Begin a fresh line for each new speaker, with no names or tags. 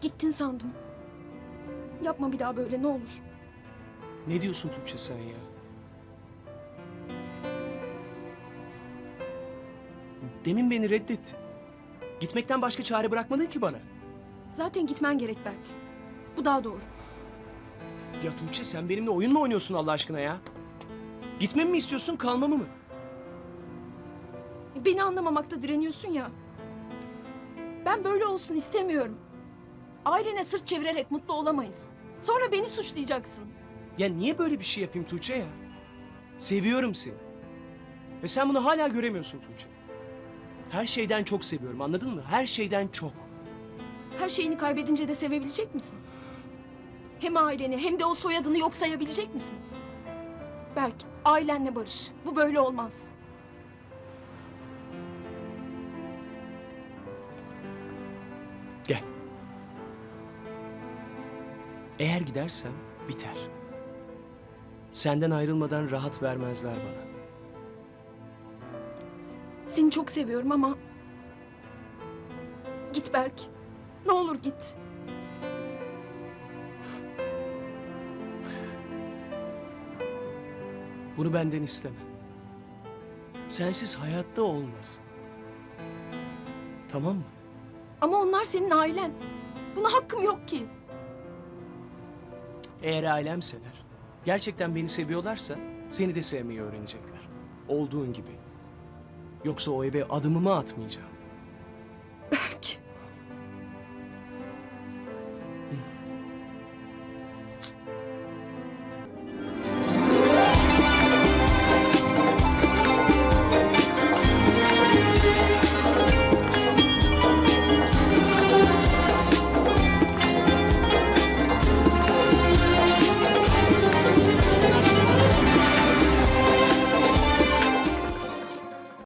Gittin sandım. Yapma bir daha böyle ne olur.
Ne diyorsun Tuğçe sen ya? Demin beni reddettin. Gitmekten başka çare bırakmadın ki bana.
Zaten gitmen gerek Berk. Bu daha doğru.
Ya Tuğçe sen benimle oyun mu oynuyorsun Allah aşkına ya? Gitmemi mi istiyorsun kalmamı mı?
Beni anlamamakta direniyorsun ya. Ben böyle olsun istemiyorum. Ailene sırt çevirerek mutlu olamayız. Sonra beni suçlayacaksın.
Ya niye böyle bir şey yapayım Tuğçe ya? Seviyorum seni. Ve sen bunu hala göremiyorsun Tuğçe. Her şeyden çok seviyorum anladın mı? Her şeyden çok.
Her şeyini kaybedince de sevebilecek misin? Hem aileni hem de o soyadını yok sayabilecek misin? Berk, ailenle barış. Bu böyle olmaz.
Eğer gidersem biter. Senden ayrılmadan rahat vermezler bana.
Seni çok seviyorum ama... Git Berk. Ne olur git.
Bunu benden isteme. Sensiz hayatta olmaz. Tamam mı?
Ama onlar senin ailen. Buna hakkım yok ki.
Eğer ailemseler, gerçekten beni seviyorlarsa seni de sevmeyi öğrenecekler. Olduğun gibi. Yoksa o eve adımımı atmayacağım.